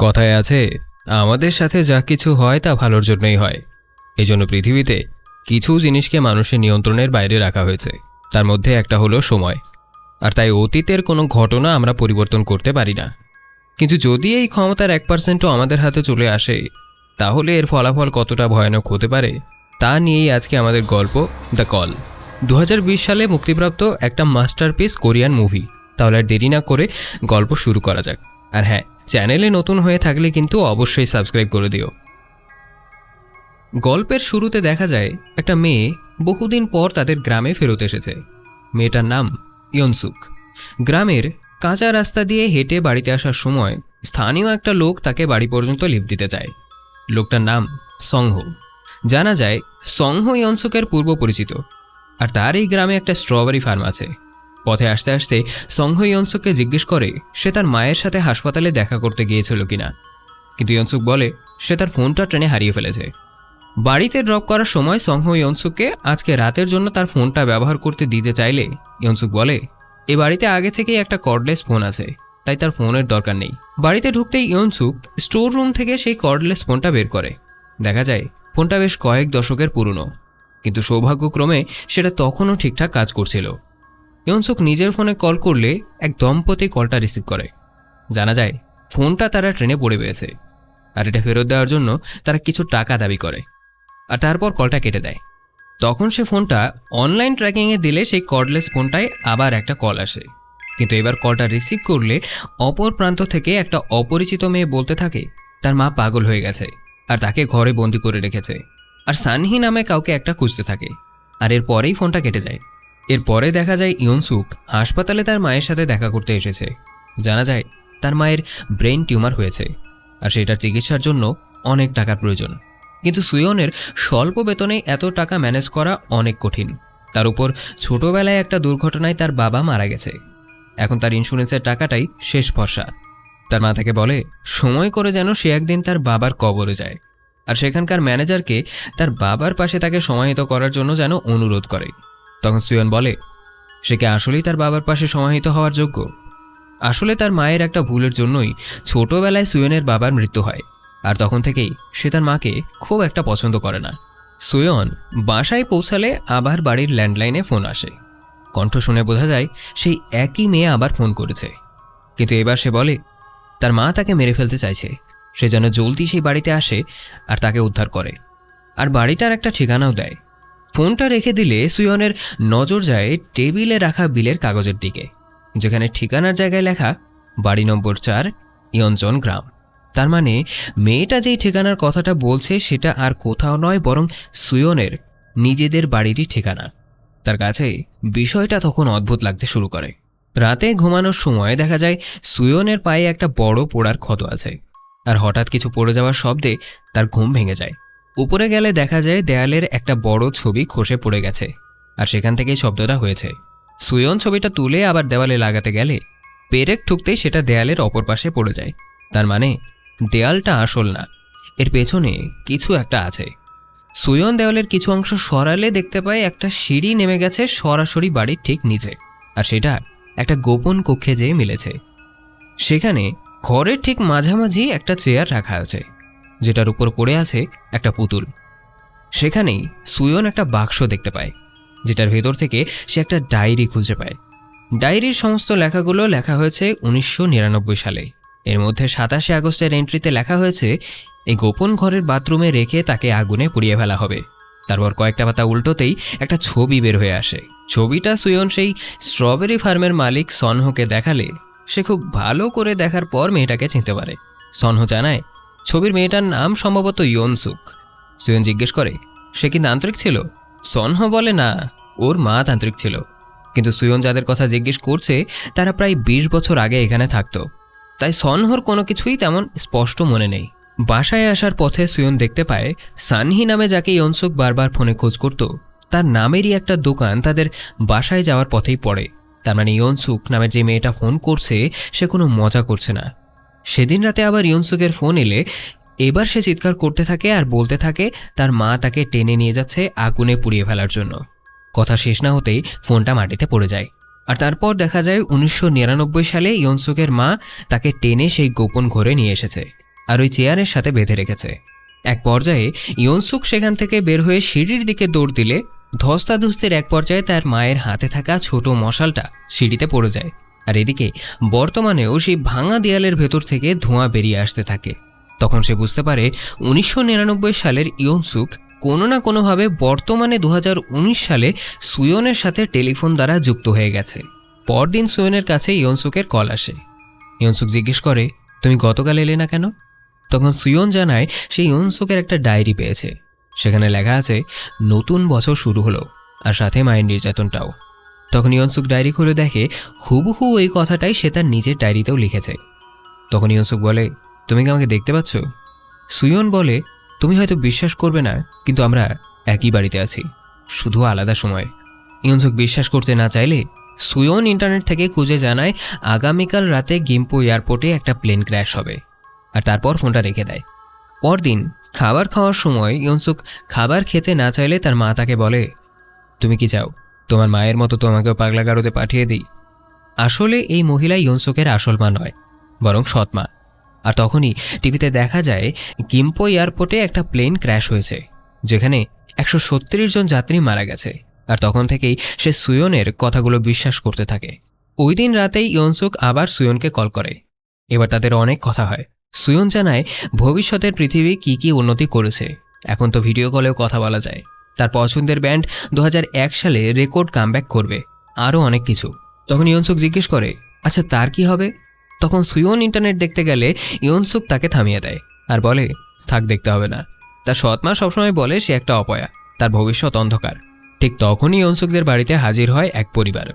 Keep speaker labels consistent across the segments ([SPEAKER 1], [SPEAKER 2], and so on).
[SPEAKER 1] কথায় আছে, আমাদের সাথে যা কিছু হয় তা ভালোর জন্যই হয়। এই জন্য পৃথিবীতে কিছু জিনিসকে মানুষের নিয়ন্ত্রণের বাইরে রাখা হয়েছে। তার মধ্যে একটা হলো সময়। আর তাই অতীতের কোনো ঘটনা আমরা পরিবর্তন করতে পারি না। কিন্তু যদি এই ক্ষমতার এক পার্সেন্টও আমাদের হাতে চলে আসে, তাহলে এর ফলাফল কতটা ভয়ানক হতে পারে, তা নিয়েই আজকে আমাদের গল্প দ্য কল দু হাজার বিশ সালে মুক্তিপ্রাপ্ত একটা মাস্টারপিস কোরিয়ান মুভি। তাহলে আর দেরি না করে গল্প শুরু করা যাক। আর হ্যাঁ চ্যানেলে নতুন হয়ে থাকলে কিন্তু অবশ্যই সাবস্ক্রাইব করে দিও। গল্পের শুরুতে দেখা যায়, একটা মেয়ে বহুদিন পর তাদের গ্রামে ফেরত এসেছে। মেয়েটার নাম ইয়নসুক। গ্রামের কাঁচা রাস্তা দিয়ে হেঁটে বাড়িতে আসার সময় স্থানীয় একটা লোক তাকে বাড়ি পর্যন্ত লিফট দিতে চায়। লোকটার নাম সংহ জানা যায় সংহ ইয়নসুকের পূর্ব পরিচিত আর তার এই গ্রামে একটা স্ট্রবেরি ফার্ম আছে। পথে আসতে আসতে সংঘ ইয়নসুককে জিজ্ঞেস করে, সে তার মায়ের সাথে হাসপাতালে দেখা করতে গিয়েছিল কিনা? কিন্তু ইয়নসুক বলে, সে তার ফোনটা ট্রেনে হারিয়ে ফেলেছে। বাড়িতে ড্রপ করার সময় সংঘ ইয়নসুককে আজকে রাতের জন্য তার ফোনটা ব্যবহার করতে দিতে চাইলে, ইয়নসুক বলে, এ বাড়িতে আগে থেকেই একটা কর্ডলেস ফোন আছে, তাই তার ফোনের দরকার নেই। বাড়িতে ঢুকতেই ইয়নসুক স্টোর রুম থেকে সেই কর্ডলেস ফোনটা বের করে। দেখা যায় ফোনটা বেশ কয়েক দশকের পুরনো। কিন্তু সৌভাগ্যক্রমে সেটা তখনও ঠিকঠাক কাজ করছিল। ইয়নসুক নিজের ফোনে কল করলে এক দম্পতি কলটা রিসিভ করে। জানা যায়, ফোনটা তারা ট্রেনে পড়ে পেয়েছে আর এটা ফেরত দেওয়ার জন্য তারা কিছু টাকা দাবি করে, আর তারপর কলটা কেটে দেয়। তখন সে ফোনটা অনলাইন ট্র্যাকিংয়ে দিলে সেই কর্ডলেস ফোনটায় আবার একটা কল আসে। কিন্তু এবার কলটা রিসিভ করলে অপর প্রান্ত থেকে একটা অপরিচিত মেয়ে বলতে থাকে, তার মা পাগল হয়ে গেছে, আর তাকে ঘরে বন্দি করে রেখেছে। আর সানহি নামে কাউকে একটা খুঁজতে থাকে, আর এরপরেই ফোনটা কেটে যায়। এরপরে দেখা যায় ইয়নসুক হাসপাতালে তার মায়ের সাথে দেখা করতে এসেছে। জানা যায়, তার মায়ের ব্রেন টিউমার হয়েছে আর সেটার চিকিৎসার জন্য অনেক টাকার প্রয়োজন। কিন্তু সুয়নের স্বল্প বেতনে এত টাকা ম্যানেজ করা অনেক কঠিন। তার উপর ছোটবেলায় একটা দুর্ঘটনায় তার বাবা মারা গেছে। এখন তার ইন্স্যুরেন্সের টাকাটাই শেষ ভরসা। তার মা তাকে বলে, সময় করে যেন সে একদিন তার বাবার কবরে যায়। আর সেখানকার ম্যানেজারকে তার বাবার পাশে তাকে সমাহিত করার জন্য যেন অনুরোধ করে। তখন সুয়ন বলে, সে কি আসলেই তার বাবার পাশে সমাহিত হওয়ার যোগ্য? আসলে তার মায়ের একটা ভুলের জন্যই ছোটবেলায় সুয়নের বাবার মৃত্যু হয়, আর তখন থেকেই সে তার মাকে খুব একটা পছন্দ করে না। সুয়ন বাসায় পৌঁছালে আবার বাড়ির ল্যান্ডলাইনে ফোন আসে। কণ্ঠ শুনে বোঝা যায়, সেই একই মেয়ে আবার ফোন করেছে। কিন্তু এবার সে বলে, তার মা তাকে মেরে ফেলতে চাইছে। সে যেন জলদি সেই বাড়িতে আসে আর তাকে উদ্ধার করে। আর বাড়িটার একটা ঠিকানাও দেয়। ফোনটা রেখে দিলে সুয়নের নজর যায় টেবিলে রাখা বিলের কাগজের দিকে, যেখানে ঠিকানার জায়গায় লেখা, বাড়ি নম্বর চার ইয়ঞ্জন গ্রাম। তার মানে মেয়েটা যেই ঠিকানার কথাটা বলছে সেটা আর কোথাও নয়, বরং সুয়নের নিজেদের বাড়িরই ঠিকানা। তার কাছে বিষয়টা তখন অদ্ভুত লাগতে শুরু করে। রাতে ঘুমানোর সময় দেখা যায় সুয়নের পায়ে একটা বড় পোড়ার ক্ষত আছে, আর হঠাৎ কিছু পড়ে যাওয়ার শব্দে তার ঘুম ভেঙে যায়। উপরে গেলে দেখা যায় দেয়ালের একটা বড় ছবি খসে পড়ে গেছে, আর সেখান থেকেই শব্দটা হয়েছে। সুয়ন ছবিটা তুলে আবার দেওয়ালে লাগাতে গেলে, পেরেক ঠুকতেই সেটা দেয়ালের অপর পাশে পড়ে যায়। তার মানে দেয়ালটা আসল না, এর পেছনে কিছু একটা আছে। সুয়ন দেওয়ালের কিছু অংশ সরালে দেখতে পায় একটা সিঁড়ি নেমে গেছে সরাসরি বাড়ির ঠিক নিচে, আর সেটা একটা গোপন কক্ষে যেয়ে মিলেছে। সেখানে ঘরের ঠিক মাঝামাঝি একটা চেয়ার রাখা আছে। যেটার উপর পড়ে আছে একটা পুতুল। সেখানেই সুয়ন একটা বাক্স দেখতে পায়, যেটার ভেতর থেকে সে একটা ডায়েরি খুঁজে পায়। ডায়েরির সমস্ত লেখাগুলো লেখা হয়েছে উনিশশো নিরানব্বই সালে। এর মধ্যে সাতাশে আগস্টের এন্ট্রিতে লেখা হয়েছে, এই গোপন ঘরের বাথরুমে রেখে তাকে আগুনে পুড়িয়ে ফেলা হবে। তারপর কয়েকটা পাতা উল্টোতেই একটা ছবি বের হয়ে আসে। ছবিটা সুয়ন সেই স্ট্রবেরি ফার্মের মালিক সনহকে দেখালে। সে খুব ভালো করে দেখার পর মেয়েটাকে চিনতে পারে। সনহ জানায় ছবির মেয়েটার নাম সম্ভবত ইয়নসুক। সুয়ন জিজ্ঞেস করে, সে কি তান্ত্রিক ছিল? সনহ বলে, না, ওর মা তান্ত্রিক ছিল। কিন্তু সুয়ন যাদের কথা জিজ্ঞেস করছে, তারা প্রায় বিশ বছর আগে এখানে থাকতো। তাই সনহর কোনো কিছুই তেমন স্পষ্ট মনে নেই। বাসায় আসার পথে সুয়ন দেখতে পায়, সানহি নামে যাকে ইয়নসুক বারবার ফোনে খোঁজ করত, তার নামেরই একটা দোকান তাদের বাসায় যাওয়ার পথেই পড়ে। তার মানে ইয়নসুক নামের যে মেয়েটা ফোন করছে, সে কোনো মজা করছে না। সেদিন রাতে আবার ইয়নসুকের ফোন এলে, এবার সে চিৎকার করতে থাকে আর বলতে থাকে, তার মা তাকে টেনে নিয়ে যাচ্ছে আগুনে পুড়িয়ে ফেলার জন্য। কথা শেষ না হতেই ফোনটা মাটিতে পড়ে যায়। আর তারপর দেখা যায় উনিশশো নিরানব্বই সালে ইয়নসুকের মা তাকে টেনে সেই গোপন ঘরে নিয়ে এসেছে আর ওই চেয়ারের সাথে বেঁধে রেখেছে। এক পর্যায়ে ইয়নসুক সেখান থেকে বের হয়ে সিঁড়ির দিকে দৌড় দিলে ধস্তাধস্তির এক পর্যায়ে তার মায়ের হাতে থাকা ছোট মশালটা সিঁড়িতে পড়ে যায়। আর এদিকে বর্তমানেও সেই ভাঙা দেয়ালের ভেতর থেকে ধোঁয়া বেরিয়ে আসতে থাকে। তখন সে বুঝতে পারে উনিশশো নিরানব্বই সালের ইয়নসুক কোনো না কোনোভাবে বর্তমানে দু হাজার উনিশ সালে সুয়নের সাথে টেলিফোন দ্বারা যুক্ত হয়ে গেছে। পরদিন সুয়নের কাছে ইয়নসুকের কল আসে। ইয়নসুক জিজ্ঞেস করে, তুমি গতকাল এলে না কেন? তখন সুয়ন জানায়, সে ইয়নসুকের একটা ডায়েরি পেয়েছে। সেখানে লেখা আছে, নতুন বছর শুরু হলো। আর সাথে মায়ের নির্যাতনটাও। তখন ইয়নসুক ডায়েরি খুলে দেখে হুবহু ওই কথাটাই সে তার নিজের ডায়েরিতেও লিখেছে। তখন ইয়নসুক বলে, তুমি কি আমাকে দেখতে পাচ্ছ? সুয়ন বলে, তুমি হয়তো বিশ্বাস করবে না, কিন্তু আমরা একই বাড়িতে আছি, শুধু আলাদা সময়। ইয়নসুক বিশ্বাস করতে না চাইলে সুয়ন ইন্টারনেট থেকে খুঁজে জানায়, আগামীকাল রাতে গিম্পো এয়ারপোর্টে একটা প্লেন ক্র্যাশ হবে। আর তারপর ফোনটা রেখে দেয়। পরদিন খাবার খাওয়ার সময় ইয়নসুক খাবার খেতে না চাইলে তার মা তাকে বলে, তুমি কি চাও? তোমার মায়ের মতো তোমাকেও পাগলাগারোতে পাঠিয়ে দিই। আসলে এই মহিলা ইয়নসুকের আসল মা নয়, বরং সৎ মা। আর তখনই টিভিতে দেখা যায়, গিম্পো এয়ারপোর্টে একটা প্লেন ক্র্যাশ হয়েছে, যেখানে একশো জন যাত্রী মারা গেছে। আর তখন থেকেই সে সুয়নের কথাগুলো বিশ্বাস করতে থাকে। ওই দিন রাতেই ইয়নসুক আবার সুয়নকে কল করে। এবার তাদের অনেক কথা হয়। সুয়ন জানায়, ভবিষ্যতের পৃথিবী কি কি উন্নতি করেছে? এখন তো ভিডিও কলেও কথা বলা যায়। তার পছন্দের ব্যান্ড দু হাজার এক সালে রেকর্ড কামব্যাক করবে, আরও অনেক কিছু। তখন ইয়নসুক জিজ্ঞেস করে আচ্ছা তার কি হবে? তখন সুয়ন ইন্টারনেট দেখতে গেলে ইয়নসুক তাকে থামিয়ে দেয় আর বলে, থাক, দেখতে হবে না। তার সৎমা সবসময় বলে, সে একটা অপয়া, তার ভবিষ্যৎ অন্ধকার। ঠিক তখনই ইয়নসুকদের বাড়িতে হাজির হয় এক পরিবার।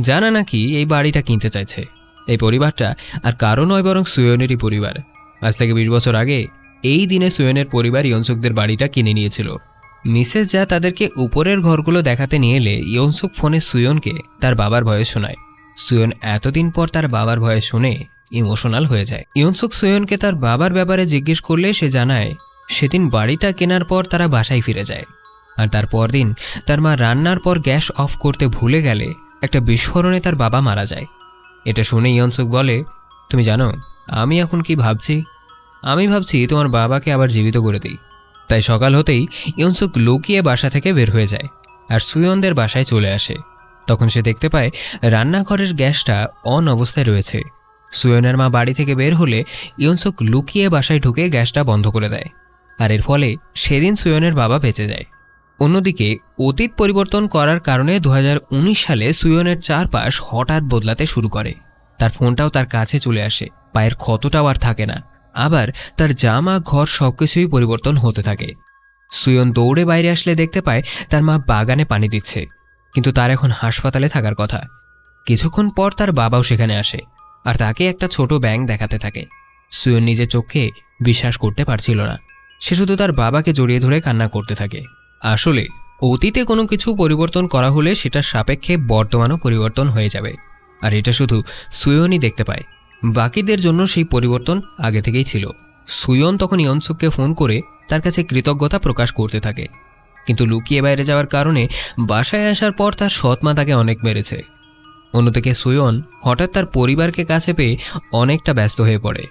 [SPEAKER 1] জানা নাকি এই বাড়িটা কিনতে চাইছে। এই পরিবারটা আর কারও নয়, বরং সুয়নেরই পরিবার। আজ থেকে বিশ বছর আগে এই দিনে সুয়নের পরিবার ইয়নসুকদের বাড়িটা কিনে নিয়েছিল। মিসেস যা তাদেরকে উপরের ঘরগুলো দেখাতে নিয়ে এলে ইয়নসুক ফোনে সুয়নকে তার বাবার ভয়ে শোনায়। সুয়ন এতদিন পর তার বাবার ভয়ে শুনে ইমোশনাল হয়ে যায়। ইয়নসুক সুয়নকে তার বাবার ব্যাপারে জিজ্ঞেস করলে সে জানায়, সেদিন বাড়িটা কেনার পর তারা বাসায় ফিরে যায়। আর তার পরদিন তার মা রান্নার পর গ্যাস অফ করতে ভুলে গেলে একটা বিস্ফোরণে তার বাবা মারা যায়। এটা শুনে ইয়নসুক বলে, তুমি জানো, আমি এখন কি ভাবছি? আমি ভাবছি তোমার বাবাকে আবার জীবিত করে দিই। তাই সকাল হতেই ইয়নসুক লুকিয়ে বাসা থেকে বের হয়ে যায় আর সুয়নদের বাসায় চলে আসে। তখন সে দেখতে পায় রান্নাঘরের গ্যাসটা অন অবস্থায় রয়েছে। সুয়নের মা বাড়ি থেকে বের হলে ইয়নসুক লুকিয়ে বাসায় ঢুকে গ্যাসটা বন্ধ করে দেয় আর এর ফলে সেদিন সুয়নের বাবা বেঁচে যায়। অন্যদিকে অতীত পরিবর্তন করার কারণে দু হাজার উনিশ সালে সুয়নের চারপাশ হঠাৎ বদলাতে শুরু করে। তার ফোনটাও তার কাছে চলে আসে, পায়ের ক্ষতটাও আর থাকে না। আবার তার জামা, ঘর সবকিছুই পরিবর্তন হতে থাকে। সুয়ন দৌড়ে বাইরে আসলে দেখতে পায় তার মা বাগানে পানি দিচ্ছে, কিন্তু তার এখন হাসপাতালে থাকার কথা। কিছুক্ষণ পর তার বাবাও সেখানে আসে, আর তাকে একটা ছোট ব্যাঙ দেখাতে থাকে। সুয়ন নিজের চোখে বিশ্বাস করতে পারছিল না। সে শুধু তার বাবাকে জড়িয়ে ধরে কান্না করতে থাকে। আসলে, অতীতে কোনো কিছু পরিবর্তন করা হলে সেটা সাপেক্ষে বর্তমানও পরিবর্তন হয়ে যাবে। আর এটা শুধু সুয়নই দেখতে পায়। বাকিদের জন্য সেই পরিবর্তন আগে থেকেই ছিল। সুয়ন তখন ইয়নসুককে ফোন করে তার কাছে কৃতজ্ঞতা প্রকাশ করতে থাকে। কিন্তু লুকিয়ে বাইরে যাওয়ার কারণে বাসায় আসার পর তার সৎমা তাকে অনেক মেরেছে। অন্যদিকে সুয়ন হঠাৎ তার পরিবারকে কাছে পেয়ে অনেকটা ব্যস্ত হয়ে পড়ে।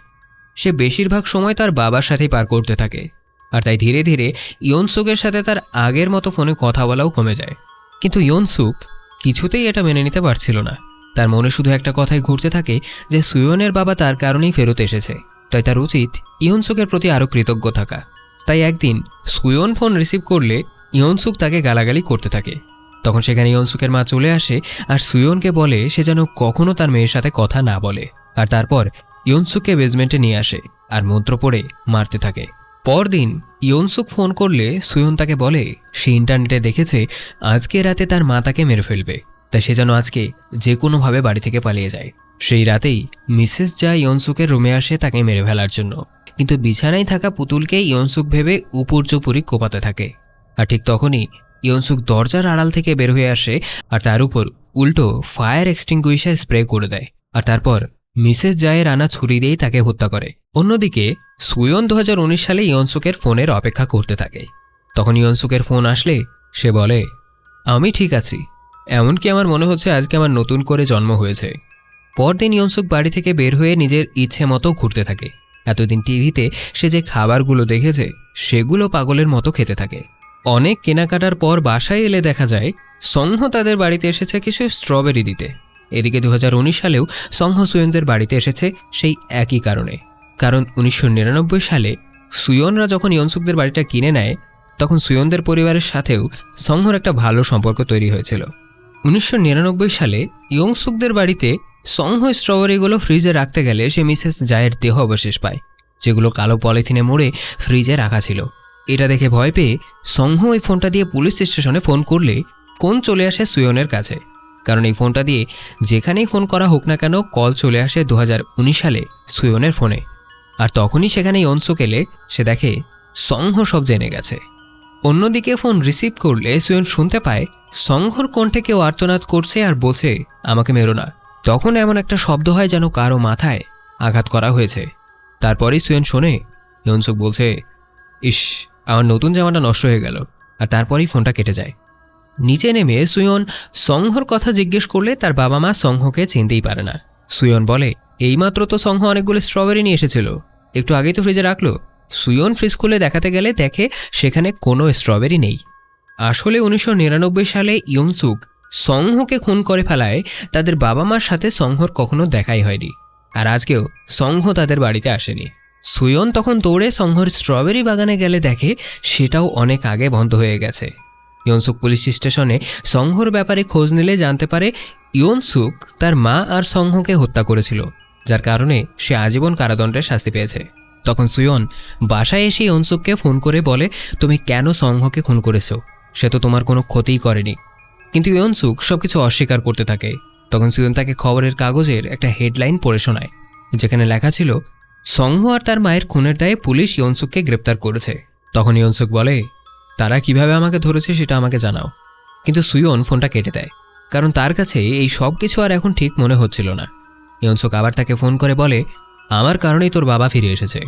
[SPEAKER 1] সে বেশিরভাগ সময় তার বাবার সাথেই পার করতে থাকে। আর তাই ধীরে ধীরে ইয়নসুকের সাথে তার আগের মতো ফোনে কথা বলাও কমে যায়। কিন্তু ইয়নসুক কিছুতেই এটা মেনে নিতে পারছিল না। তার মনে শুধু একটা কথাই ঘুরতে থাকে যে সুয়নের বাবা তার কারণেই ফেরত এসেছে। তাই তার উচিত ইয়নসুকের প্রতি আরও কৃতজ্ঞ থাকা। তাই একদিন সুয়ন ফোন রিসিভ করলে ইয়নসুক তাকে গালাগালি করতে থাকে। তখন সেখানে ইয়নসুকের মা চলে আসে আর সুয়নকে বলে সে যেন কখনো তার মেয়ের সাথে কথা না বলে। আর তারপর ইয়নসুককে বেজমেন্টে নিয়ে আসে আর মন্ত্র পড়ে মারতে থাকে। পরদিন ইয়নসুক ফোন করলে সুয়ন তাকে বলে, সে ইন্টারনেটে দেখেছে, আজকে রাতে তার মা তাকে মেরে ফেলবে। তাই সে যেন আজকে যে কোনোভাবে বাড়ি থেকে পালিয়ে যায়। সেই রাতেই মিসেস যা ইয়নসুকের রুমে আসে তাকে মেরে ফেলার জন্য। কিন্তু বিছানায় থাকা পুতুলকে ইয়নসুক ভেবে উপর্যপুরি কোপাতে থাকে। আর ঠিক তখনই ইয়নসুক দরজার আড়াল থেকে বের হয়ে আসে আর তার উপর উল্টো ফায়ার এক্সটিংগুইশার স্প্রে করে দেয়। আর তারপর মিসেস জায়ের আনা ছুরি দিয়েই তাকে হত্যা করে। অন্যদিকে সুয়ন দু হাজার উনিশ সালে ইয়নসুকের ফোনের অপেক্ষা করতে থাকে। তখন ইয়নসুকের ফোন আসলে সে বলে, আমি ঠিক আছি। এমনকি আমার মনে হচ্ছে আজকে আমার নতুন করে জন্ম হয়েছে। পরদিন ইয়নসুক বাড়ি থেকে বের হয়ে নিজের ইচ্ছে মতো ঘুরতে থাকে। এতদিন টিভিতে সে যে খাবারগুলো দেখেছে, সেগুলো পাগলের মতো খেতে থাকে। অনেক কেনাকাটার পর বাসায় এলে দেখা যায় সংঘ তাদের বাড়িতে এসেছে কিছু স্ট্রবেরি দিতে। এদিকে দু হাজার উনিশ সালেও সংঘ সুয়নদের বাড়িতে এসেছে সেই একই কারণে। কারণ উনিশশো নিরানব্বই সালে সুয়নরা যখন ইয়নসুকদের বাড়িটা কিনে নেয়, তখন সুয়নদের পরিবারের সাথেও সংঘর একটা ভালো সম্পর্ক তৈরি হয়েছিল। উনিশশো নিরানব্বই সালে ইয়ংসুকদের বাড়িতে সংঘ স্ট্রবেরিগুলো ফ্রিজে রাখতে গেলে সে মিসেস জায়ের দেহ অবশেষ পায়, যেগুলো কালো পলিথিনে মুড়ে ফ্রিজে রাখা ছিল। এটা দেখে ভয় পেয়ে সংঘ ওই ফোনটা দিয়ে পুলিশ স্টেশনে ফোন করলে ফোন চলে আসে সুয়নের কাছে। কারণ এই ফোনটা দিয়ে যেখানেই ফোন করা হোক না কেন কল চলে আসে দু হাজার উনিশ সালে সুয়নের ফোনে। আর তখনই সেখানে ইয়নসুক এলে সে দেখে সংঘ সব জেনে গেছে। অন্যদিকে ফোন রিসিভ করলে সুয়ন শুনতে পায়, সংঘর কণ্ঠে কেউ আর্তনাদ করছে আর বলছে, আমাকে মেরো না। তখন এমন একটা শব্দ হয় যেন কারও মাথায় আঘাত করা হয়েছে। তারপরেই সুয়েন শোনে ইয়নসুক বলছে, ইস, আমার নতুন জামাটা নষ্ট হয়ে গেল। আর তারপরেই ফোনটা কেটে যায়। নিচে নেমে সুয়ন সংঘর কথা জিজ্ঞেস করলে তার বাবা মা সংঘকে চিনতেই পারে না। সুয়ন বলে, এইমাত্র তো সংঘ অনেকগুলো স্ট্রবেরি নিয়ে এসেছিল। একটু আগেই তো ফ্রিজে রাখল। সুয়ন ফ্রিজ খুলে দেখাতে গেলে দেখে সেখানে কোনো স্ট্রবেরি নেই। আসলে উনিশশো নিরানব্বই সালে ইয়ংসুক সংহকে খুন করে ফেলায় তাদের বাবা মার সাথে সংঘর কখনো দেখাই হয়নি। আর আজকেও সংহ তাদের বাড়িতে আসেনি। সুয়ন তখন দৌড়ে সংহর স্ট্রবেরি বাগানে গেলে দেখে সেটাও অনেক আগে বন্ধ হয়ে গেছে। ইয়নসুক পুলিশ স্টেশনে সংঘর ব্যাপারে খোঁজ নিলে জানতে পারে ইয়নসুক তার মা আর সংহকে হত্যা করেছিল, যার কারণে সে আজীবন কারাদণ্ডের শাস্তি পেয়েছে। তখন সুয়ন বাসায় এসে ইয়নসুককে ফোন করে বলে, তুমি কেন সংঘকে খুন করেছ? সে তো তোমার কোনো ক্ষতিই করেনি। কিন্তু ইয়নসুক সবকিছু অস্বীকার করতে থাকে। তখন সুয়ন তাকে খবরের কাগজের একটা হেডলাইন পড়ে শোনায়, যেখানে লেখা ছিল, সংঘ আর তার মায়ের খুনের দায়ে পুলিশ ইয়নসুককে গ্রেপ্তার করেছে। তখন ইয়নসুক বলে, তারা কীভাবে আমাকে ধরেছে সেটা আমাকে জানাও। কিন্তু সুয়ন ফোনটা কেটে দেয়, কারণ তার কাছে এই সব কিছু আর এখন ঠিক মনে হচ্ছিল না। ইয়নসুক আবার তাকে ফোন করে বলে আমার কারণেই তোর বাবা ফিরে এসেছে।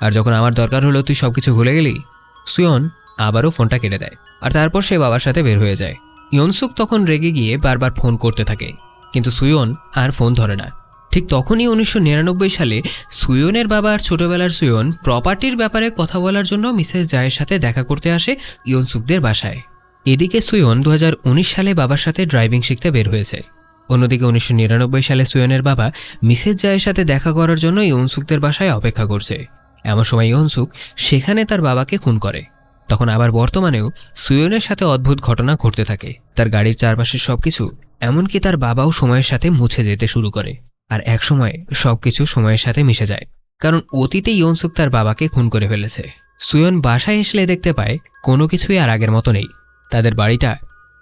[SPEAKER 1] আর যখন আমার দরকার হলো, তুই সব কিছু ভুলে গেলি? সুয়ন আবারও ফোনটা কেটে দেয়। আর তারপর সে বাবার সাথে বের হয়ে যায়। ইয়নসুক তখন রেগে গিয়ে বারবার ফোন করতে থাকে। কিন্তু সুয়ন আর ফোন ধরে না। ঠিক তখনই উনিশশো নিরানব্বই সালে সুয়নের বাবা আর ছোটবেলার সুয়ন প্রপার্টির ব্যাপারে কথা বলার জন্য মিসেস জায়ের সাথে দেখা করতে আসে ইয়নসুকদের বাসায়। এদিকে সুয়ন দু হাজার উনিশ সালে বাবার সাথে ড্রাইভিং শিখতে বের হয়েছে। অন্যদিকে উনিশশো নিরানব্বই সালে সুয়নের বাবা মিসেস জায়ের সাথে দেখা করার জন্য ইয়নসুকদের বাসায় অপেক্ষা করছে। এমন সময় ইয়নসুক সেখানে তার বাবাকে খুন করে। তখন আবার বর্তমানেও সুয়নের সাথে অদ্ভুত ঘটনা ঘটতে থাকে। তার গাড়ির চারপাশের সবকিছু এমনকি তার বাবাও সময়ের সাথে মুছে যেতে শুরু করে আর একসময় সবকিছু সময়ের সাথে মিশে যায়। কারণ অতীতে ইয়নসুক তার বাবাকে খুন করে ফেলেছে। সুয়ন বাসায় এসলে দেখতে পায় কোনো কিছুই আর আগের মতো নেই। তাদের বাড়িটা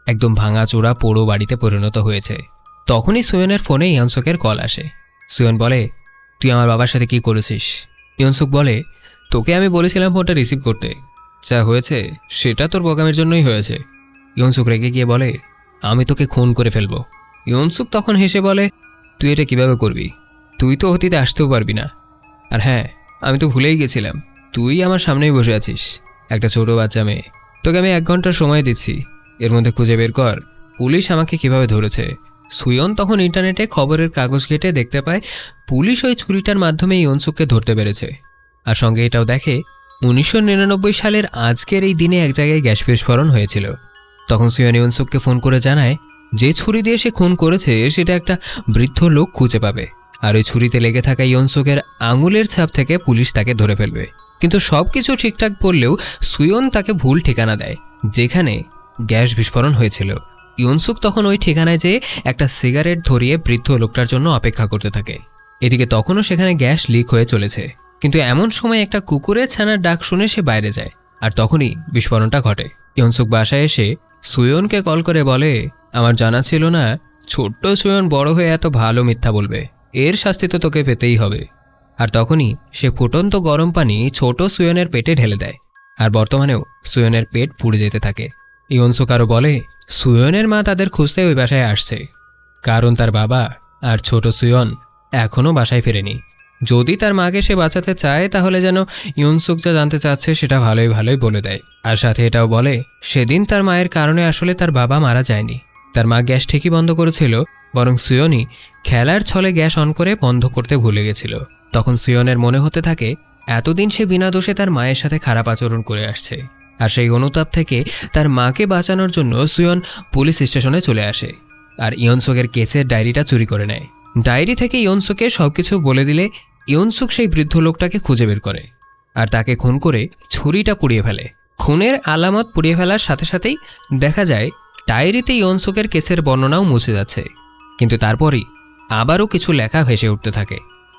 [SPEAKER 1] একদম ভাঙাচোরা পোড়ো বাড়িতে পরিণত হয়েছে। তখনই সুয়নের ফোনে ইয়নসুকের কল আসে। সুয়ন বলে, তুই আমার বাবার সাথে কি করেছিস? ইয়নসুক বলে, তোকে আমি বলেছিলাম ফোনটা রিসিভ করতে। যা হয়েছে, সেটা তোর বগামের জন্যই হয়েছে। ইয়নসুক রেগে গিয়ে বলে, আমি তোকে খুন করে ফেলব। ইয়নসুক তখন হেসে বলে, তুই এটা কীভাবে করবি? তুই তো অতীতে আসতেও পারবি না। আর হ্যাঁ আমি তো ভুলেই গেছিলাম। তুই আমার সামনেই বসে আছিস, একটা ছোট বাচ্চা মেয়ে। তোকে আমি এক ঘণ্টা সময় দিচ্ছি। এর মধ্যে খুঁজে বের কর, পুলিশ আমাকে কীভাবে ধরেছে। সুয়ন তখন ইন্টারনেটে খবরের কাগজ ঘেটে দেখতে পায় পুলিশ ওই ছুরিটার মাধ্যমে ইয়নসুককে ধরতে পেরেছে। আর সঙ্গে এটাও দেখে, উনিশশো নিরানব্বই সালের আজকের এই দিনে এক জায়গায় গ্যাস বিস্ফোরণ হয়েছিল। তখন সুয়ন ইয়নসুককে ফোন করে জানায়, যে ছুরি দিয়ে সে খুন করেছে, সেটা একটা বৃদ্ধ লোক খুঁজে পাবে। আর ওই ছুরিতে লেগে থাকা ইয়নসুকের আঙুলের ছাপ থেকে পুলিশ তাকে ধরে ফেলবে। কিন্তু সব কিছু ঠিকঠাক বললেও সুয়ন তাকে ভুল ঠিকানা দেয়, যেখানে গ্যাস বিস্ফোরণ হয়েছিল। ইয়নসুক তখন ওই ঠিকানায় যেয়ে একটা সিগারেট ধরিয়ে বৃদ্ধ লোকটার জন্য অপেক্ষা করতে থাকে। এদিকে তখনও সেখানে গ্যাস লিক হয়ে চলেছে। কিন্তু এমন সময় একটা কুকুরের ছানার ডাক শুনে সে বাইরে যায়, আর তখনই বিস্ফোরণটা ঘটে। ইয়নসুক বাসায় এসে সুয়নকে কল করে বলে, আমার জানা ছিল না, ছোট্ট সুয়ন বড় হয়ে এত ভালো মিথ্যা বলবে। এর শাস্তি তো তোকে পেতেই হবে। আর তখনই সে ফুটন্ত গরম পানি ছোট সুয়নের পেটে ঢেলে দেয়, আর বর্তমানেও সুয়নের পেট পুড়ে যেতে থাকে। ইয়নসুক আরও বলে, সুয়নের মা তাদের খুঁজতে ওই বাসায় আসছে। কারণ তার বাবা আর ছোট সুয়ন এখনও বাসায় ফেরেনি। যদি তার মাকে সে বাঁচাতে চায়, তাহলে যেন ইউনসুক যা জানতে চাচ্ছে সেটা ভালোই ভালোই বলে দেয়। আর সাথে এটাও বলে, সেদিন তার মায়ের কারণে আসলে তার বাবা মারা যায়নি। তার মা গ্যাস ঠিকই বন্ধ করেছিল, বরং সুয়নই খেলার ছলে গ্যাস অন করে বন্ধ করতে ভুলে গেছিল। তখন সুয়নের মনে হতে থাকে, এতদিন সে বিনা দোষে তার মায়ের সাথে খারাপ আচরণ করে আসছে। আর সেই অনুতাপ থেকে তার মাকে বাঁচানোর জন্য সুয়ন পুলিশ স্টেশনে চলে আসে। আর ইয়নসুকের কেসের ডায়েরিটা চুরি করে নেয়। ডায়েরি থেকে ইয়নসুকে সবকিছু বলে দিলে ইয়নসুক সেই বৃদ্ধ লোকটাকে খুঁজে বের করে আর তাকে খুন করে ছুরিটা পুড়িয়ে ফেলে। খুনের আলামত পুড়িয়ে ফেলার সাথে সাথেই দেখা যায়, ডায়েরিতে ইয়নসুকের কেসের বর্ণনাও মুছে যাচ্ছে। কিন্তু তারপরই আবারও কিছু লেখা ভেসে উঠতে থাকে।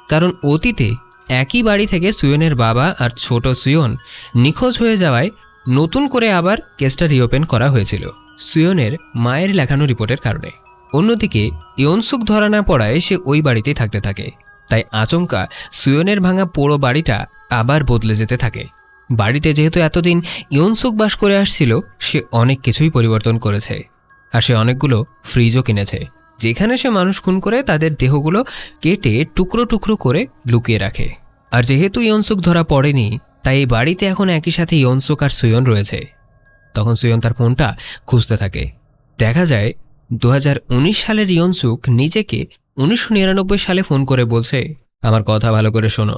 [SPEAKER 1] কারণ অতীতে একই বাড়ি থেকে সুয়নের বাবা আর ছোট সুয়ন নিখোঁজ হয়ে যাওয়ায় নতুন করে আবার কেসটা রিওপেন করা হয়েছিল, সুয়নের মায়ের লেখানো রিপোর্টের কারণে। অন্যদিকে, ইয়নসুক ধরা না পড়ায় সে ওই বাড়িতেই থাকতে থাকে। তাই আচমকা সুয়নের ভাঙা পোড়ো বাড়িটা আবার বদলে যেতে থাকে। বাড়িতে যেহেতু এতদিন ইয়নসুক বাস করে আসছিল, সে অনেক কিছুই পরিবর্তন করেছে। আর সে অনেকগুলো ফ্রিজও কিনেছে, যেখানে সে মানুষ খুন করে তাদের দেহগুলো কেটে টুকরো টুকরো করে লুকিয়ে রাখে। আর যেহেতু ইয়নসুক ধরা পড়েনি তাই এই বাড়িতে এখন একই সাথে ইয়নসুক আর সুয়ন রয়েছে। তখন সুয়ন তার ফোনটা খুঁজতে থাকে। দেখা যায় দু হাজার উনিশ সালের ইয়নসুক নিজেকে উনিশশো নিরানব্বই সালে ফোন করে বলছে, আমার কথা ভালো করে শোনো,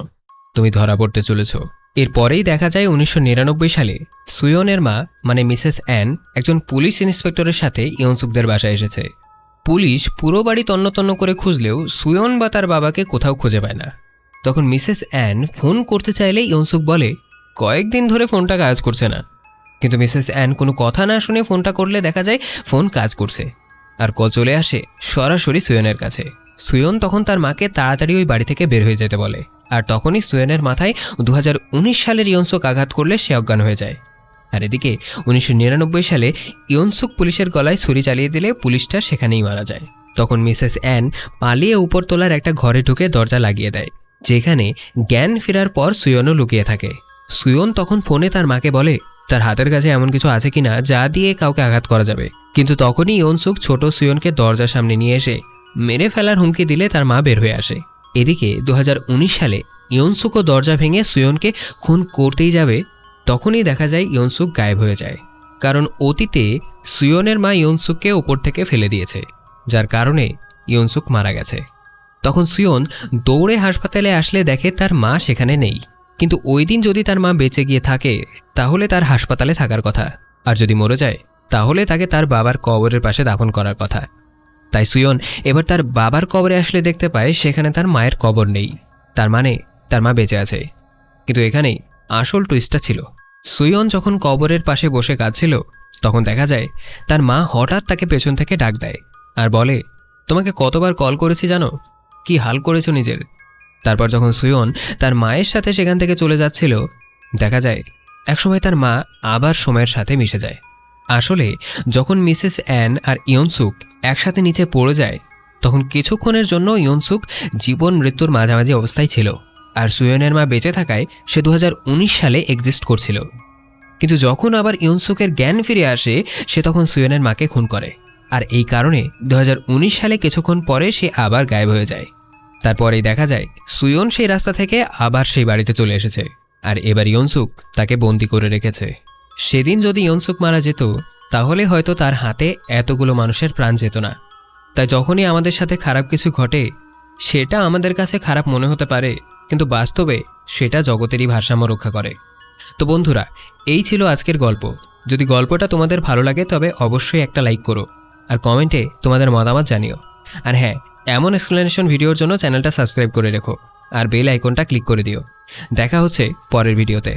[SPEAKER 1] তুমি ধরা পড়তে চলেছ। এরপরেই দেখা যায়, উনিশশো নিরানব্বই সালে সুয়নের মা মানে মিসেস অ্যান, একজন পুলিশ ইন্সপেক্টরের সাথে ইয়নসুকদের বাসায় এসেছে। পুলিশ পুরো বাড়ি তন্নতন্ন করে খুঁজলেও সুয়ন বা তার বাবাকে কোথাও খুঁজে পায় না। তখন মিসেস অ্যান ফোন করতে চাইলে ইয়নসুক বলে, কয়েকদিন ধরে ফোনটা কাজ করছে না। কিন্তু মিসেস অ্যান কোনো কথা না শুনে ফোনটা করলে দেখা যায় ফোন কাজ করছে। আর কল চলে আসে সরাসরি সুয়নের কাছে। সুয়ন তখন তার মাকে তাড়াতাড়ি ওই বাড়ি থেকে বের হয়ে যেতে বলে। আর তখনই সুয়নের মাথায় দু হাজার উনিশ সালের ইয়নসুক আঘাত করলে সে অজ্ঞান হয়ে যায়। আর এদিকে উনিশশো নিরানব্বই সালে ইয়নসুক পুলিশের গলায় ছুরি চালিয়ে দিলে পুলিশটা সেখানেই মারা যায়। তখন মিসেস অ্যান পালিয়ে উপরতলার একটা ঘরে ঢুকে দরজা লাগিয়ে দেয়। যেখানে জ্ঞান ফেরার পর সুয়নও লুকিয়ে থাকে। সুয়ন তখন ফোনে তার মাকে বলে, তার হাতের কাছে এমন কিছু আছে কিনা যা দিয়ে কাউকে আঘাত করা যাবে? কিন্তু তখনই ইয়নসুক ছোট সুয়নকে দরজার সামনে নিয়ে এসে মেরে ফেলার হুমকি দিলে তার মা বের হয়ে আসে। এদিকে দু হাজার উনিশ সালে ইয়নসুকও দরজা ভেঙে সুয়নকে খুন করতেই যাবে, তখনই দেখা যায় ইয়নসুক গায়েব হয়ে যায়। কারণ অতীতে সুয়নের মা ইয়নসুককে ওপর থেকে ফেলে দিয়েছে, যার কারণে ইয়নসুক মারা গেছে। তখন সুয়ন দৌড়ে হাসপাতালে আসলে দেখে তার মা সেখানে নেই। কিন্তু ওই দিন যদি তার মা বেঁচে গিয়ে থাকে, তাহলে তার হাসপাতালে থাকার কথা। আর যদি মরে যায়, তাহলে তাকে তার বাবার কবরের পাশে দাফন করার কথা। তাই সুয়ন এবার তার বাবার কবরে আসলে দেখতে পায় সেখানে তার মায়ের কবর নেই। তার মানে তার মা বেঁচে আছে। কিন্তু এখানেই আসল টুইস্টটা ছিল। সুয়ন যখন কবরের পাশে বসে কাঁদছিল, তখন দেখা যায় তার মা হঠাৎ তাকে পেছন থেকে ডাক দেয় আর বলে, তোমাকে কতবার কল করেছি জানো? কি হাল করেছ নিজের? তারপর যখন সুয়ন তার মায়ের সাথে সেখান থেকে চলে যাচ্ছিল, দেখা যায় একসময় তার মা আবার সময়ের সাথে মিশে যায়। আসলে যখন মিসেস অ্যান আর ইয়নসুক একসাথে নিচে পড়ে যায়, তখন কিছুক্ষণের জন্য ইয়নসুক জীবন মৃত্যুর মাঝামাঝি অবস্থায় ছিল আর সুয়নের মা বেঁচে থাকায় সে দু হাজার উনিশ সালে এক্সিস্ট করছিল। কিন্তু যখন আবার ইয়নসুকের জ্ঞান ফিরে আসে, সে তখন সুয়নের মাকে খুন করে। আর এই কারণে দু হাজার উনিশ সালে কিছুক্ষণ পরে সে আবার গায়েব হয়ে যায়। তারপরেই দেখা যায়, সুয়ন সেই রাস্তা থেকে আবার সেই বাড়িতে চলে এসেছে। আর এবার ইয়নসুক তাকে বন্দি করে রেখেছে। সেদিন যদি ইয়নসুক মারা যেত, তাহলে হয়তো তার হাতে এতগুলো মানুষের প্রাণ যেত না। তাই যখনই আমাদের সাথে খারাপ কিছু ঘটে, সেটা আমাদের কাছে খারাপ মনে হতে পারে, কিন্তু বাস্তবে সেটা জগতেরই ভারসাম্য রক্ষা করে। তো বন্ধুরা, এই ছিল আজকের গল্প। যদি গল্পটা তোমাদের ভালো লাগে, তবে অবশ্যই একটা লাইক করো। আর কমেন্টে তোমাদের মতামত জানিও। আর হ্যাঁ এমন এক্সপ্লেনেশন ভিডিওর জন্য চ্যানেলটা সাবস্ক্রাইব করে রেখো, আর বেল আইকনটা ক্লিক করে দিও। দেখা হচ্ছে পরের ভিডিওতে